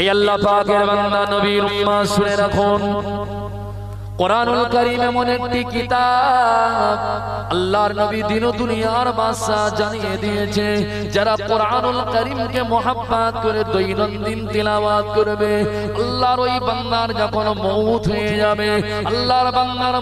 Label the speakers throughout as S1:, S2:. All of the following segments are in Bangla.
S1: এই আল্লাহ পাকের বান্দা নবীর উম্মাহ শুনে রাখুন। কোরআনুল কারীম এমন একটি কিতাব আল্লাহর নবী দিন দুনিয়ার জানিয়ে দিয়েছে, যারা কোরআনুল মোহাব্বত করে, দৈনন্দিন তিলাওয়াত করবে, আল্লাহর ওই বান্দার যখন হয়ে যাবে, আল্লাহর বান্দার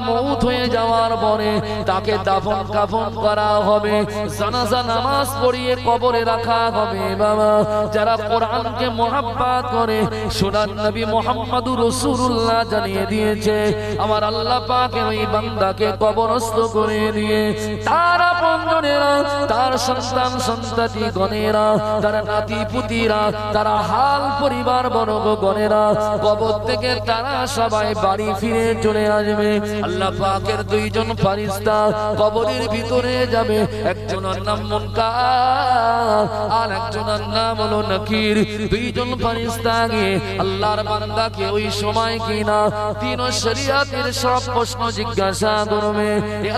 S1: হয়ে যাওয়ার পরে তাকে দাফন কাফন করা হবে, জানাজা নামাজ পড়িয়ে কবরে রাখা হবে, বাবা। যারা কোরআনকে মোহাব্বত করে সোনার নবী মোহাম্মদুর রাসূলুল্লাহ জানিয়ে দিয়েছে আমার আল্লাহ পাকে ওই বান্দাকে কবরস্থ করে দিয়ে তার আপনজনেরা তার সন্তান সন্ততি গণেরা তার নাতি পুতিরা, তারা হাল পরিবার বর্গ গণেরা কবর থেকে তারা সবাই বাড়ি ফিরে চলে আসবে। আল্লাহ পাকের দুইজন ফারিস্তা কবরের ভিতরে যাবে। একজনের নাম মুনকার আর একজনের নাম হলো নাকির। দুইজন ফারিস্তা গিয়ে আল্লাহর বান্দাকে ওই সময় কিনা তিন শরিয়াতের সব প্রশ্ন জিজ্ঞাসা করবে।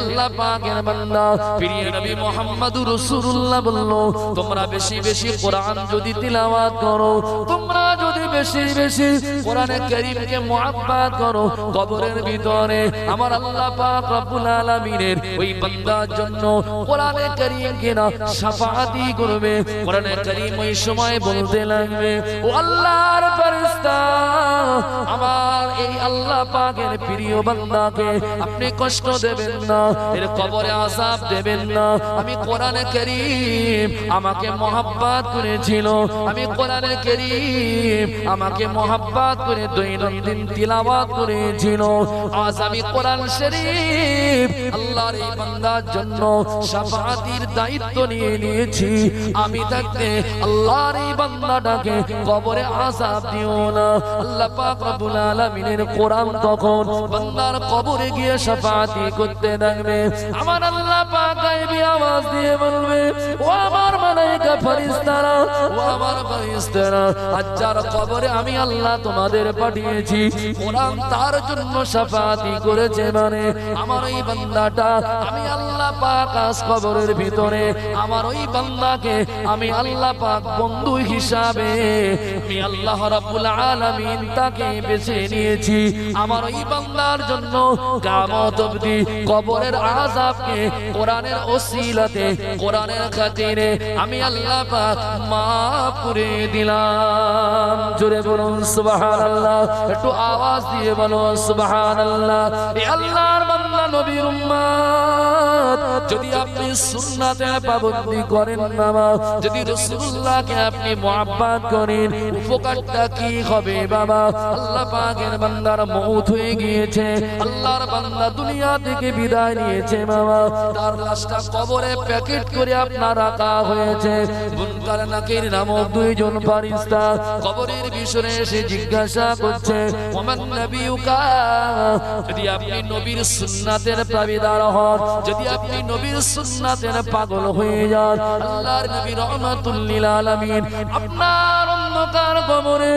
S1: আল্লাহ পাকের বান্দা, প্রিয় নবী মুহাম্মদুর রাসূলুল্লাহ বলল, তোমরা বেশি বেশি কোরআন যদি তিলাওয়াত করো, তোমরা যদি বেশি বেশি কোরআনে কারীমকে মুহাব্বত করো, কবরের ভিতরে আমার আল্লাহ পাক রব্বুল আলামিনের ওই বান্দার জন্য কোরআনে কারীম কিনা শাফাআতি করবে। কোরআনে কারীম ওই সময় বলতে লাগবে, ও আল্লাহর আমার এই আল্লাহ প্রিয় বান্দাকে আপনি কষ্ট দেবেন না, এর কবরে দেবেন না। আমি কোরআনে কারীম আমাকে মোহাব্বত করেছিল, আমি কোরআনে কারীম আমাকে মোহাব্বত করে দৈনন্দিন তিলাওয়াত করেছিল। আজ আমি কোরআন শরীফ আল্লাহর এই বান্দার জন্য দায়িত্ব নিয়ে নিয়েছি। আমি থাকতে আল্লাহর এই বান্দাটাকে কবরে দিও না আল্লাহ পাক রব্বুল আলামিনের কোরআন তখন বান্দার কবরে গিয়ে শাফাআতি করতে থাকবে। আমার আল্লাহ পাক গায়বী আওয়াজ দিয়ে বলবে, ও আমার আমি আল্লাহ তোমাদের পাঠিয়েছি। কোরআন তার জন্য শাফাআতি করেছে মানে আমার ওই বান্দাটা আমি আল্লাহ পাক আজ কবরের ভিতরে, আমার ওই বান্দাকে আমি আল্লাহ পাক বন্ধু হিসাবে কোরআনের ওসিলাতে, কোরআনের আমি আল্লাহ পাক মাফ করে দিলাম। জোরে বলুন, সুবহানাল্লাহ। একটু আওয়াজ দিয়ে বলো সুবহানাল্লাহ। এ আল্লাহর বান্দা, নবীর উম্মত যদি আপনি সুন্নাতে পাবন্দি করেন বাবা, যদি রাসূলুল্লাহকে আপনি মুহাব্বত করেন, উপকারটা কি হবে বাবা? আল্লাহ পাকের বান্দার মউত হয়ে গিয়েছে, আল্লাহর বান্দা দুনিয়া থেকে বিদায় নিয়েছে বাবা। তার লাশটা কবরে প্যাকেট করে আপনার রাখা হয়েছে। মুনকার নাকির নামক দুইজন ফারিস্তা কবরের বিষয়ে এসে জিজ্ঞাসা করছে, ওমান নবিউকা যদি আপনি নবীর সুন্নাতের দাবিদার হন, যদি আপনি নবীর সুন্নাতের পাগল হয়ে যান। আল্লাহর নবী রহমাতুল লিল আলামিন আপনার অন্ধকার কবরে,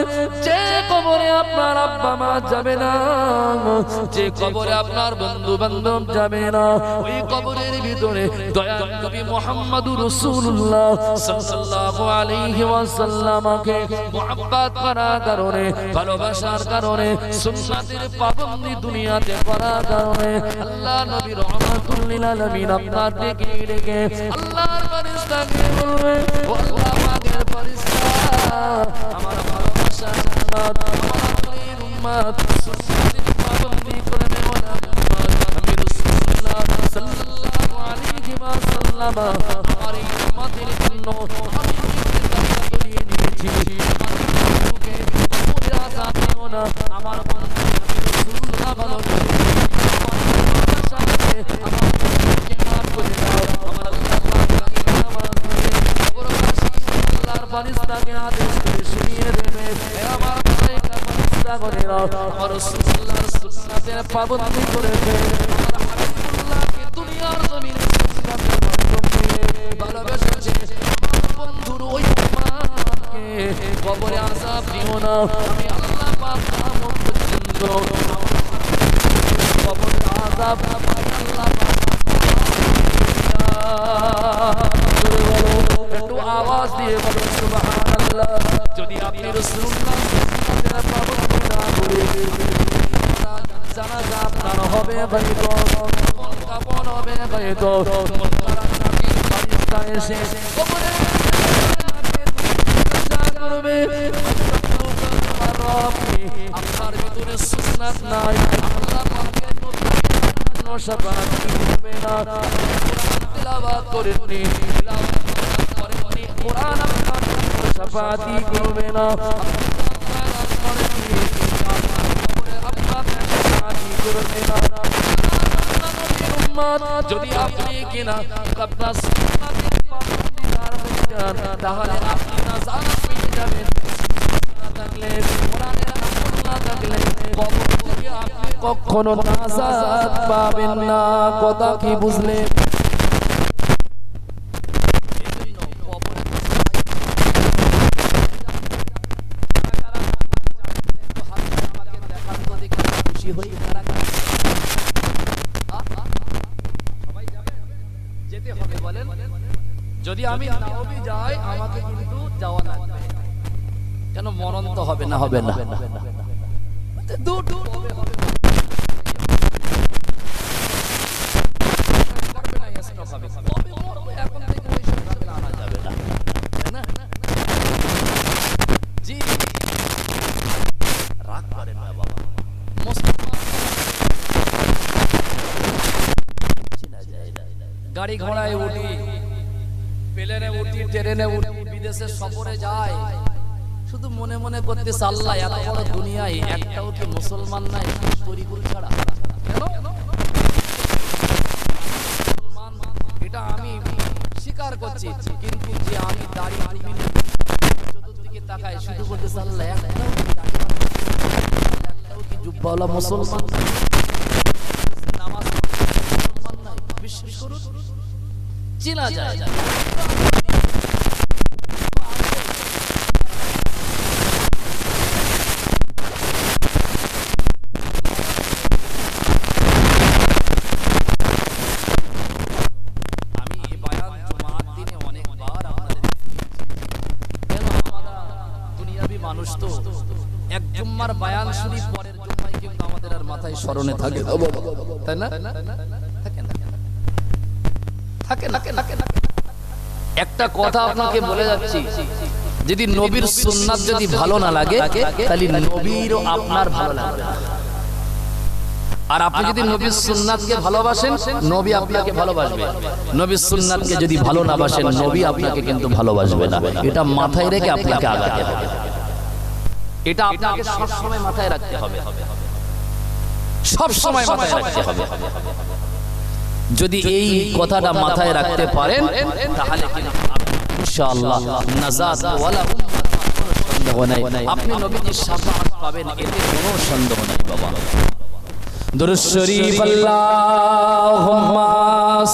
S1: যে কবরে আপনার আব্বা মা যাবে না, যে কবরে আপনার বন্ধু বান্ধব যাবে না, ওই কবরের ভিতরে দয়াল নবী মুহাম্মদুর রাসূলুল্লাহ সাল্লাল্লাহু আলাইহি ওয়াসাল্লামকে মুহাব্বত করার কারণে, ভালোবাসার কারণে, সুন্নাতের পাবন্দি দুনিয়াতে করার কারণে, আল্লাহ নবী রহমাতুল লিল আলামিন আপনার ডেকে ডেকে আল্লাহর ফেরেশতাকে বলবে, ও আল্লাহ পাকের ফেরেশতা, আমার ভালোবাসা জান্নাত, আমার আপনির উম্মত সুন্নাতের পাবন্দি করে নেওয়া আমি রাসূলুল্লাহ সাল্লাল্লাহু আলাইহি ওয়াসাল্লাম, আমার উম্মতের জন্য আমি দায়িত্ব নিয়ে নিয়েছি আমার বন্ধু রাসূলুল্লাহ ভালো আমার ভালোবাসা আছে আমার বন্ধুকে মাফ করে দাও আমার আল্লাহ পাক আমাকে নামাজ পড়ে কবরবাসী করে শুনিয়ে দেবে। আমার মালাইকা ফারিস্তা করে আমার রাসূলুল্লাহর সুন্নাতের পাবন্দি করেছে আমার হাবিবুল্লাহকে দুনিয়ার জমিনে সুন্নাতের মাধ্যমে ভালোবেসেছে আমার বন্ধুর ওই উম্মাকে কবরে আযাব দিও না। আমি আল্লাহ পাক কিয়ামত পর্যন্ত কবরে আযাব আল্লাহ পাক আওয়াজ দিয়ে বলো সুবহানাল্লাহ। যদি আপনি রসুল্লাহ সুন্নাতের পাবন্দি না করে। জানাজা আপনার হবে কাপন কাপন হবে মুনকার নাকির এসে কবরে করবে আপনার ভিতরে সুন্নাত নাই। আল্লাহ পাকের নবী শাফাত না। তেলাওয়াত করেননি। তেলাওয়াত করেননি কোরআন আপনার শাফাতি করবে না করেননি আপনার শাফাতি করবে না যদি আপনি কিনা আপনার সুন্নাতের পাবন্দিদার হয়ে যান তাহলে আপনি না জানা পেয়ে যাবেন না থাকলে কোরআনের আমল না থাকলে কবর থেকে আপনি কখনো নাজাত পাবেন না, কথা কি বুঝলেন খুশি হই কারা কারা যেতে হবে বলেন যদি আমি নাওবি যাই আমাকে কিন্তু যাওয়া লাগবে। কেন মরণ তো হবে না হবে না। গাড়ি ঘোড়ায় উঠি। প্লেনে উঠি, ট্রেনে উঠি, বিদেশে সফরে যায়। শুধু মনে মনে করতে আল্লাহ, এত বড় দুনিয়ায় একটাও কি মুসলমান নাই? তরিকুল ছাড়া। এটা আমি স্বীকার করছি, কিন্তু যে আমি দাড়ি টুপি নিয়ে চতুর্দিকে তাকাই শুধু বলতে আল্লাহ, একটাও কি জুব্বাওয়ালা মুসলমান স্মরণে থাকে। না? বাবা। তাই না? থাকে না থাকে না। থাকে না। একটা কথা আপনাকে বলে যাচ্ছি। যদি নবীর সুন্নাত যদি ভালো না লাগে তাহলে নবীরও আপনার ভালো লাগবে। আর আপনি যদি নবীর সুন্নাতকে ভালোবাসেন নবী আপনাকে ভালোবাসবে। নবীর সুন্নাতকে যদি ভালো না বাসেন নবী আপনাকে কিন্তু ভালোবাসবে না। এটা মাথায় রেখে আপনাকে আগাতে হবে। এটা আপনাকে সব সময় মাথায় রাখতে হবে। সব সময় মাথায় রাখতে হবে। যদি এই কথাটা মাথায় রাখতে পারেন তাহলে ইনশাআল্লাহ নাজাত ওয়ালা সন্দেহ নাই। আপনি নবীজির শাফাআত পাবেন এতে কোনো সন্দেহ নাই বাবা। দুরুদ শরীফ। আল্লাহুম্মা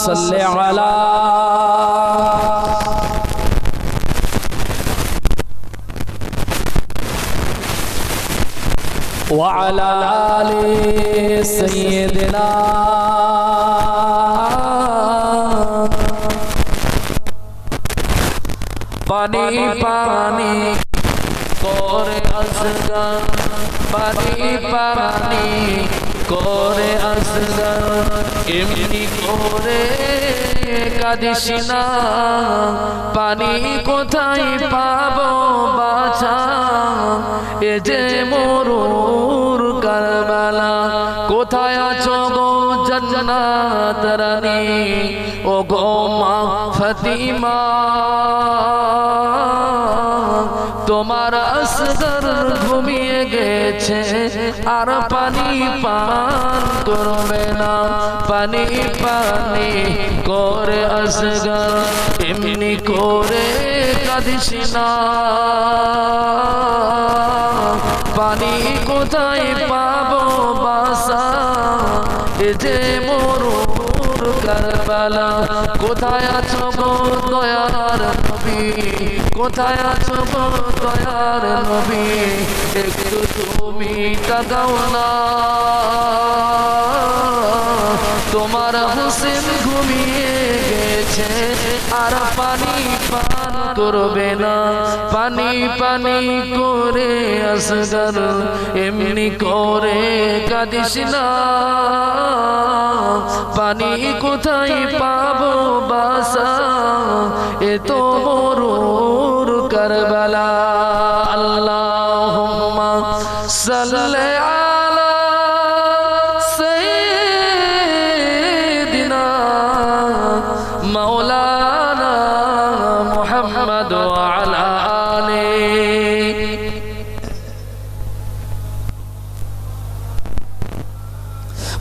S1: সাল্লি আলা وعلى آل سيدنا পানি পানি করে আসগান পানি পানি করে আসগান এমনি করে কাঁদিস না পানি কোথায় পাবো বাছা এ যে মরুর কারবালা কোথায় আছো গো জন্নাত রানী ও গো মা ফতিমা। তোমার আসগর ঘুমিয়ে গেছে। আর পানি পান করবে না। পানি পানি করে আসগর এমনি করে কাঁদিস না। পানি কোথায় পাবো বাসা? এ যে মরুর কারবালা। কোথায় আছো গো দয়ার নবী? কোথায় আছো গো দয়ার নবী? একটু তুমি তাকাও না। তোমার হোসেন ঘুমিয়ে গেছে আর পানি পান
S2: করবে না। পানি পানি করে আসগার এমনি করে কাঁদিস না। পানি কোথায় পাবো বাসা? এ তো মরুর কারবালা। আল্লাহুম্মা সাল্লি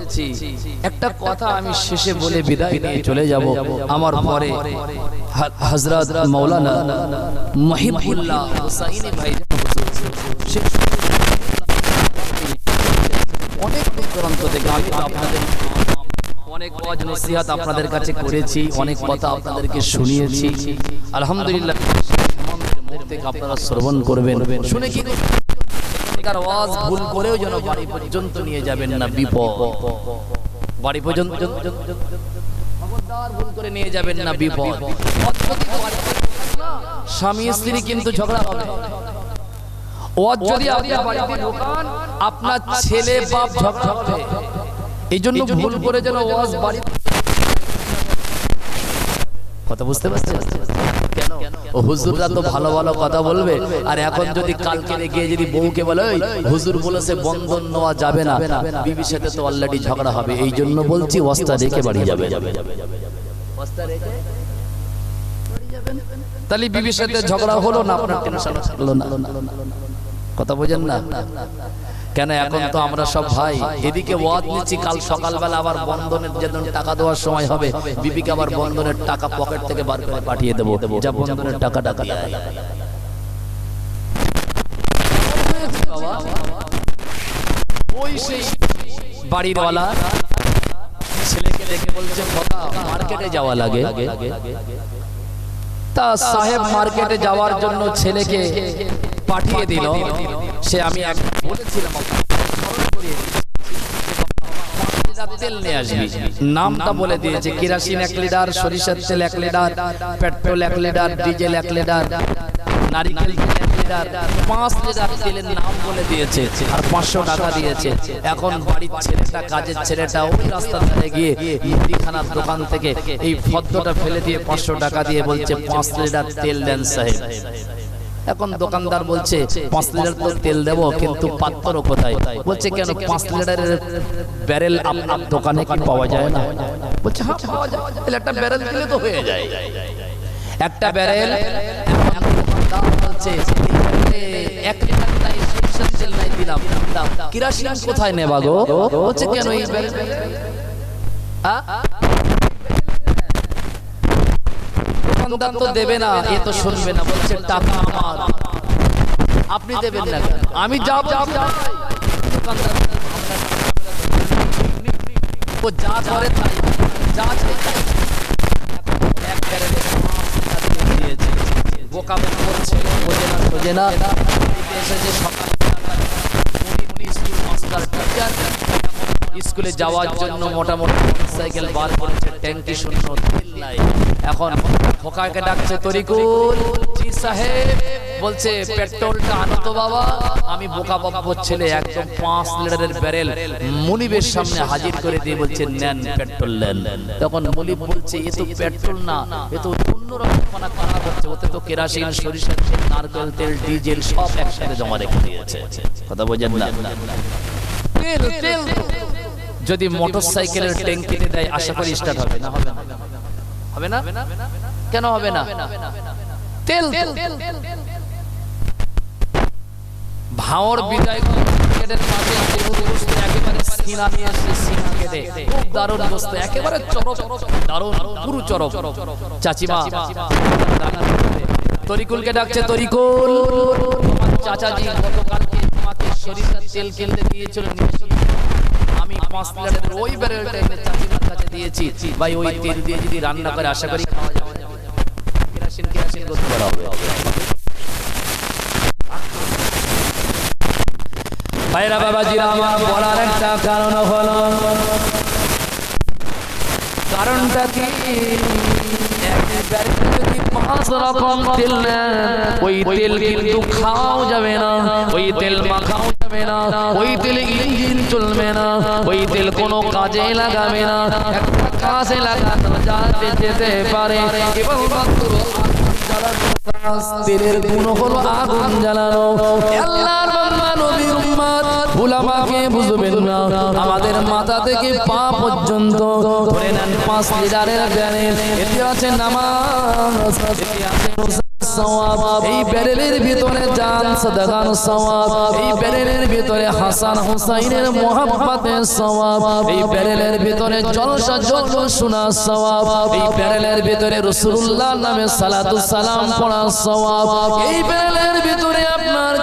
S2: বলেছি একটা কথা আমি শেষে বলে বিদায় নিয়ে চলে যাব। আমার পরে হ- হযরত মাওলানা মহিবুল্লাহ হুসাইনি ভাই অনেক গ্রন্থ থেকে আমি আপনাদের অনেক ওয়াজ নসিহত আপনাদের কাছে করেছি। অনেক কথা আপনাদেরকে শুনিয়েছি। আলহামদুলিল্লাহ। আপনারা শ্রবণ করবেন। শুনে কি? এখানকার ওয়াজ ভুল করেও যেন বাড়ি পর্যন্ত নিয়ে যাবেন না বিপদ। বাড়ি পর্যন্ত ভুল করে নিয়ে যাবেন না বিপদ। স্বামী স্ত্রী কিন্তু ঝগড়া হবে ওয়াজ যদি আপনার বাড়িতে ঢোকান আপনার ছেলে বাপ ঝগড়া হবে এই জন্য ভুল করে যেন ওয়াজ কথা বুঝতে পারছেন? কেন ও হুজুররা তো ভালো ভালো কথা বলবে। আর এখন যদি কালকে গিয়ে যদি বউকে বলে "ওই, হুজুর বলেছে বন্ধন নেওয়া যাবে না। বিবির সাথে তো অলরেডি ঝগড়া হবে। এই জন্য বলছি ওস্তা রেখে বাড়ি যাবে। তাহলে বিবির সাথে ঝগড়া হলো না? আপনার কথা বোঝেন না? কেন এখন তো আমরা সব ভাই? এদিকে ওয়াদ নিচ্ছি কাল সকালবেলা আবার বন্ধনের যেদিন টাকা দেওয়ার সময় হবে বিবিকে আবার বন্ধনের টাকা পকেট থেকে বার করে পাঠিয়ে দেবো। যা বন্ধনের টাকা টাকা ওই সেই বাড়িওয়ালা ছেলেকে দেখে বলছে মার্কেটে যাওয়া লাগে। তা সাহেব মার্কেটে যাওয়ার জন্য ছেলেকে পাঠিয়ে দিল। সে আমি এক বলেছিলাম তেল নিয়ে আসবি। নামটা বলে দিয়েছে কেরাসিন এক লিটার সরিষার তেল এক লিটার পেট্রোল এক লিটার ডিজেল এক লিটার নারিকেল পাঁচ তেলের নাম বলে দিয়েছে আর পাঁচশো টাকা দিয়েছে। এখন বাড়ির ছেলেটা কাজের ছেলেটা ওই রাস্তা ধারে গিয়ে মুদিখানার দোকান থেকে এই ফদ্দটা ফেলে দিয়ে পাঁচশো টাকা দিয়ে বলছে পাঁচ লিটার তেল দেন সাহেব। এখন দোকানদার বলছে, পাঁচ লিটার তো তেল দেবো, কিন্তু পাত্র কোথায়? বলছে, কেন পাঁচ লিটারের ব্যারেল আপনার দোকানে কি পাওয়া যায় না? বলছে হ্যাঁ পাওয়া যায়। একটা ব্যারেল দিলে তো হয়ে যায়। একটা ব্যারেল কোথায় নেবা গো? বলছে, কেন এই ব্যারেল দোকানদার তো দেবে না এ তো শুনবে না বলছে টাকা আমার। আপনি দেবেন না আমি যাব দোকানদার ও যা করে তাই যা। বোকা করছে বোঝে না বোঝে না। বাড়িতে এসেছে সকালবেলা উনি উনি স্কুল যাওয়ার জন্য মোটামুটি সাইকেল বার করেছে ট্যাঙ্কি শূন্য তেল নাই এখন খোকাকে ডাকছে তরিকুল। জি সাহেব, বলছে, পেট্রোলটা আনো তো বাবা। আমি বোকা বাব্বর ছেলে, একদম পাঁচ লিটারের ব্যারেল মুনিবের সামনে হাজির করে দিয়ে বলছে, নেন পেট্রোল, নেন। তখন বলছে, এ তো পেট্রোল না, এ তো ওতে তো কেরাসিন, সরিষার তেল, নারকেল তেল, ডিজেল সব একসাথে জমা রেখে দিয়েছে। কথা বোঝেন না। যদি মোটর সাইকেলের ট্যাঙ্কিতে দেয়, আশা করি স্টার্ট হবে, না হবে না। হবে না? কেন হবে না? তেল ভাওর বিদায় মার্কেটের মাঝে লেবুর একেবারে সিনা নিয়ে এসে সিনা কেটে। খুব দারুণ গোস্ত একেবারে চরক দারুণ পুরো চরক চাচিমা, তরিকুলকে ডাকছে তরিকুল। তোমার চাচাজি গতকালকে তোমাকে
S1: সরিষার তেল কিনতে দিয়েছিল নিয়ে ভাইরা বলার একটা কারণ হলো, কারণটা কি? যদি ওই তেল যাবে না, ওই তেল মাখাও যাবে না। ওই তেলে ইঞ্জিন চলবে না। ওই তেল কোনো কাজে লাগাবে না। কাজে লাগানো যাতে যেতে পারে। তেলের গুণ হলো আগুন জ্বালানো। বুঝবেন না। আমাদের মাথা থেকে পা পর্যন্ত পাঁচ লিটারের এতে আছে নামাজ সওয়াব। এই ভিতরে জান সওয়াব। এই ভিতরে হাসান হুসাইনের সওয়াব। এই ভিতরে জলসা জল শোনা সওয়াব। এই ভিতরে নামে সালাতু সালাম পড়া সওয়াব। এই ভিতরে আপনার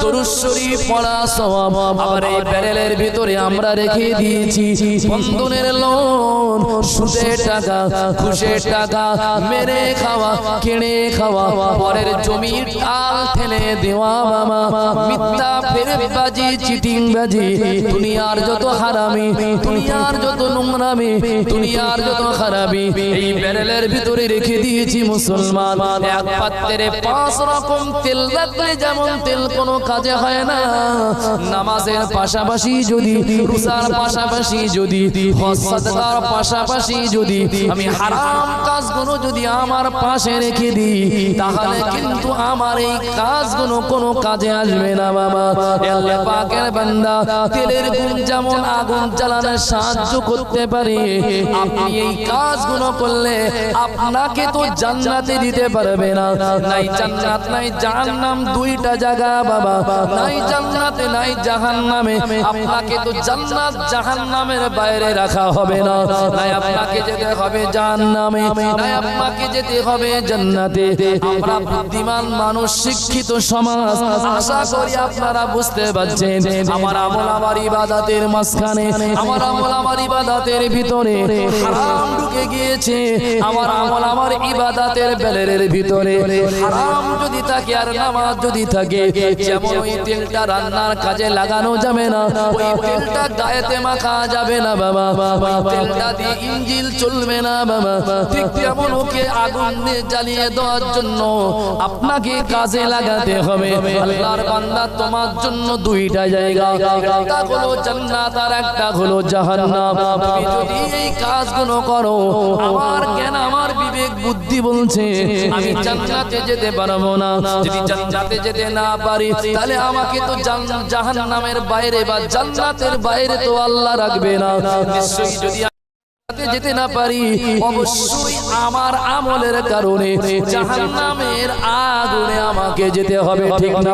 S1: দরুদ শরীফ পড়া সওয়াব। এই ভিতরে আমরা রেখে দিয়েছি বন্ধনের লোন সুদের টাকা ঘুষের টাকা, মেরে খাওয়া, কিনে খাওয়া, পরের জমি টাল ঠেলে দেওয়া বাবা মিথ্যা ফেরে বাজি চিটিং বাজি দুনিয়ার যত হারামি, দুনিয়ার যত নোংরামি, দুনিয়ার যত খারাপি, এই ব্যারেলের ভিতরে রেখে দিয়েছি মুসলমান। এক পাত্রে পাঁচ রকম তেল রাখলে যেমন তেল কোনো কাজে হয় না। নামাজের পাশাপাশি যদি, রোজার পাশাপাশি যদি, হজ, সাদকার পাশাপাশি যদি আমি হারাম কাজগুলো যদি আমার পাশে রেখে দিই, তাহলে কিন্তু আমার এই কাজগুলো কোনো কাজে আসবে না, বাবা। আল্লাহ পাকের বান্দা, তেলের গুণ যেমন আগুন জ্বালানো সাহায্য করতে পারে, আপনি এই কাজগুলো করলে আপনাকে তো জান্নাতে দিতে পারবে না। নাই জান্নাত, নাই জাহান্নাম দুইটা জায়গা, বাবা। নাই জান্নাতে, নাই জাহান্নামে, আপনাকে তো জান্নাত জাহান্নামের বাইরে রাখা হবে না। নাই আপনাকে যেতে হবে জাহান্নামে। নাই আপনাকে যেতে হবে জান্নাতে। আমরা বুদ্ধিমান মানুষ শিক্ষিত সমাজ। আশা করি আপনারা বুঝতে পারছেন। আমার আমল আমার ইবাদতের মাঝখানে আমার আমল আমার ইবাদতের ভিতরে হারাম ঢুকে গিয়েছে। আমার আমল আমার ইবাদতের বেলের ভিতরে হারাম যদি থাকে আর নামাজ যদি থাকে যেমন ওই তেলটা রান্নার কাজে লাগানো যাবে না ওই তেলটা গায়েতে মাখা যাবে না বাবা। ওই তেলটা দিয়ে ইঞ্জিল চলবে না, বাবা। ঠিক তেমন ওকে জ্বালিয়ে দেওয়ার জন্য আপনাকে কাজে লাগাতে হবে। আল্লাহর বান্দা তোমার জন্য দুইটা জায়গা। একটা হলো জান্নাত আর একটা হলো জাহান্নাম। যদি এই কাজগুলো করো, আমার আমার বিবেক, বুদ্ধি বলছে, আমি জান্নাতে যেতে পারব না। যদি জান্নাতে যেতে না পারি, তাহলে আমাকে তো জাহান্নামের বাইরে বা জান্নাতের বাইরে তো আল্লাহ রাখবে না। নিশ্চয়ই যদি যেতে না পারি, অবশ্যই আমার আমলের কারণে জাহান্নামের আগুনে আমাকে যেতে হবে, ঠিক না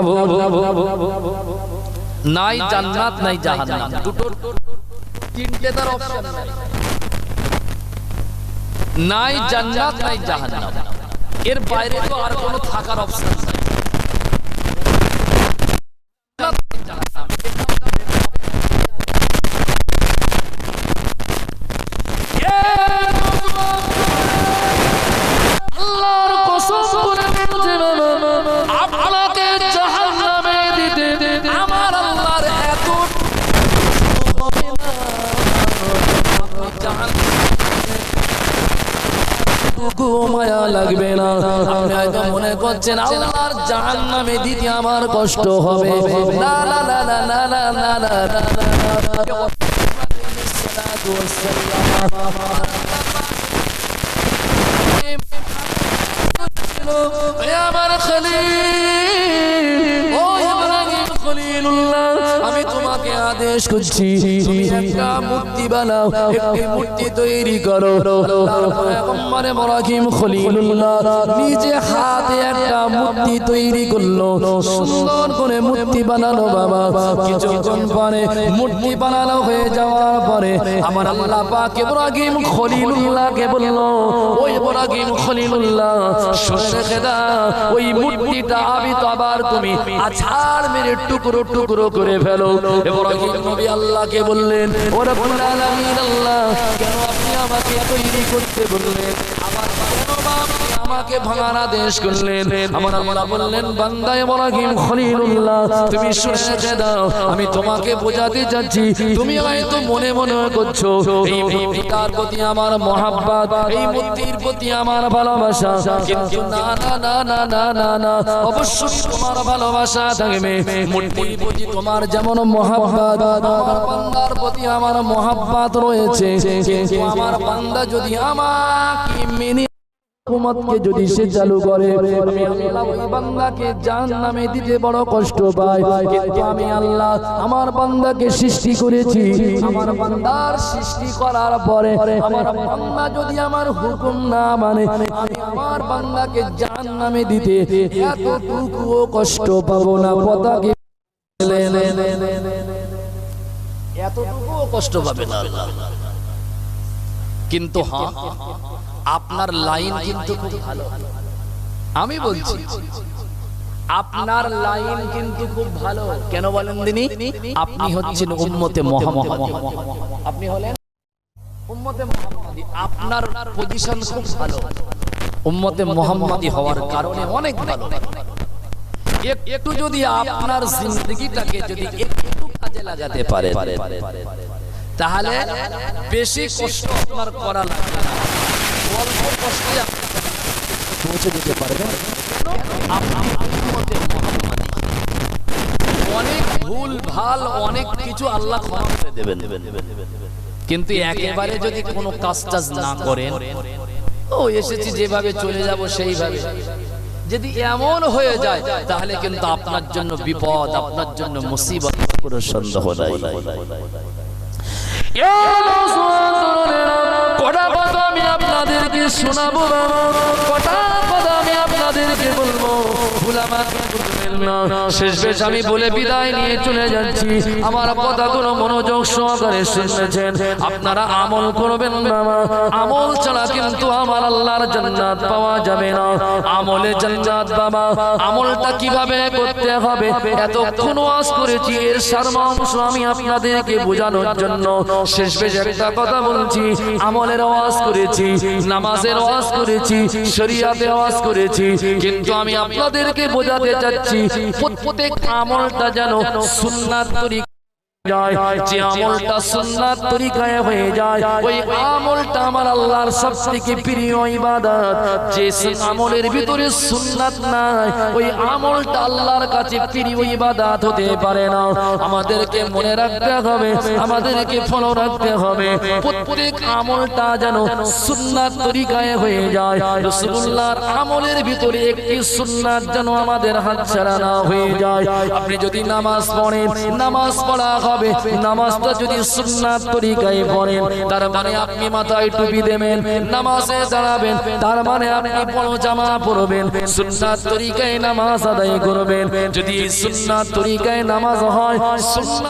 S1: নাই জান্নাত, নাই জাহান্নাম। দুটো, তিনটে তার অপশন নাই। নাই জান্নাত, নাই জাহান্নাম। এর বাইরে তো আর কোনো থাকার অপশন জাহান্নামে মায়া লাগবে না মনে করছেন আল্লাহর জাহান্নামে দিতে আমার কষ্ট হবে না না আমার ইব্রাহিম খলিলুল্লাহ আমি তোমাকে আদেশ করছি তুমি একটা মূর্তি বানাও একটি মূর্তি তৈরি করো। পয়গম্বর ইব্রাহিম খলিলুল্লাহ নিজে হাতে একটা মূর্তি তৈরি করল। সুন্দর করে মূর্তি বানানো বাবা। কিছুক্ষণ পরে মূর্তি বানানো হয়ে যাওয়ার পরে আমার আল্লাহ পাক ইব্রাহিম খলিলুল্লাহকে বলল ওই ইব্রাহিম খলিলুল্লাহ শুনে রেখে দাও। ওই মূর্তিটা আমি তো আবার তুমি আছাড় মেরে টুকরো টুকরো করে ফেলো। ইব্রাহিম নবী আল্লাহকে বললেন, ও রব্বুল আলামিন, আল্লাহ, কেন আপনি আমাকে তৈরি করতে বললেন? আমাকে ভাঙার আদেশ করলেন। আমার আল্লাহ বললেন, বান্দা ইব্রাহিম খলিলুল্লাহ, তুমি শুনে দাও, আমি তোমাকে বোঝাতে চাচ্ছি। তুমি হয়তো মনে মনে করছ, এই মূর্তিটার প্রতি আমার মহাব্বত, এই মূর্তির প্রতি আমার ভালোবাসা। কিন্তু না না না না না না না, অবশ্যই তোমার ভালোবাসা থাকবে। মূর্তির প্রতি তোমার যেমন মহাব্বত, আমার বান্দার প্রতি আমার মহাব্বত রয়েছে। আমার বান্দা যদি আমাকে মেনে হুকুমতকে যদি সে চালু করে, আমি আল্লাহ ওই বান্দাকে জাহান্নামে দিতে বড় কষ্ট পাই। কিন্তু আমি আল্লাহ আমার বান্দাকে সৃষ্টি করেছি। আমার বান্দার সৃষ্টি করার পরে আমার বান্দা যদি আমার হুকুম না মানে আমি আমার বান্দাকে জাহান্নামে দিতে এতটুকুও কষ্ট পাবো না। পতাকে এতটুকুও কষ্ট পাবে না কিন্তু হ্যাঁ আপনার লাইন কিন্তু খুব ভালো। আমি বলছি আপনার লাইন কিন্তু খুব ভালো। কেন বলেন দিনি? আপনি হচ্ছেন উম্মতে মোহাম্মদ। আপনি হলেন উম্মতে মোহাম্মদী আপনার পজিশন খুব ভালো। উম্মতে মোহাম্মদী হওয়ার কারণে অনেক ভালো। একটু যদি আপনার জিন্দগিটাকে যদি একটু কাজে লাগাতে পারে তাহলে বেশি কষ্ট আপনার করা লাগবে না। পৌঁছে মুহাম্মাদী। অনেক ভুল, ভালো, অনেক কিছু আল্লাহ দেবেন কিন্তু একেবারে যদি কোনো কাজ টাজ না করেন, ও, এসেছি যেভাবে চলে যাব সেইভাবে যদি এমন হয়ে যায়, তাহলে কিন্তু আপনার জন্য বিপদ, আপনার জন্য মুসিবত, কোনো সন্দেহ নাই শোনাবো। কটা কথা আমি আপনাদেরকে বলব। মনোযোগ আপনারা আমল করবেন আমল ছাড়া কিন্তু আমার আল্লাহর জান্নাত পাওয়া যাবে না। আমলে জান্নাত বাবা। আমলটা কীভাবে হবে। এতক্ষণ ওয়াজ করেছি। এর সারমা অংশ আমি আপনাদেরকে বোঝানোর জন্য। শেষ বেশ একটা কথা বলছি। আমলের ওয়াজ করেছি। নামাজের ওয়াজ করেছি। শরিয়াতে ওয়াজ করেছি। কিন্তু আমি আপনাদেরকে বোঝাতে চাচ্ছি প্রত্যেক আমলটা যেন সুন্নাত তরিকা যায় যে আমলটা সুন্নাত তরিকায় হয়ে যায় ওই আমলটা আমার আল্লাহর সবথেকে প্রিয় ইবাদত। যে আমলের ভিতরে সুন্নাত নাই ওই আমলটা আল্লাহর কাছে প্রিয় ইবাদত হতে পারে না। আমাদেরকে মনে রাখতে হবে আমাদেরকে ফলো রাখতে হবে। প্রত্যেক আমলটা যেন সুন্নাত তরিকায় হয়ে যায়। রাসূলুল্লাহর আমলের ভিতরে একটি সুন্নাত যেন আমাদের হাতছাড়া না হয়ে যায়। আপনি যদি নামাজ পড়েন নামাজ পড়া হবে। নামাজটা যদি সুন্নাত তরিকায় পড়েন, তার মানে আপনি মাথায় টুপি দেবেন, নামাজে দাঁড়াবেন, তার মানে আপনি বড় জামা পরবেন, সুন্নাত তরিকায় নামাজ আদায় করবেন। যদি সুন্নাত তরিকায় নামাজ হয়, সুন্নাত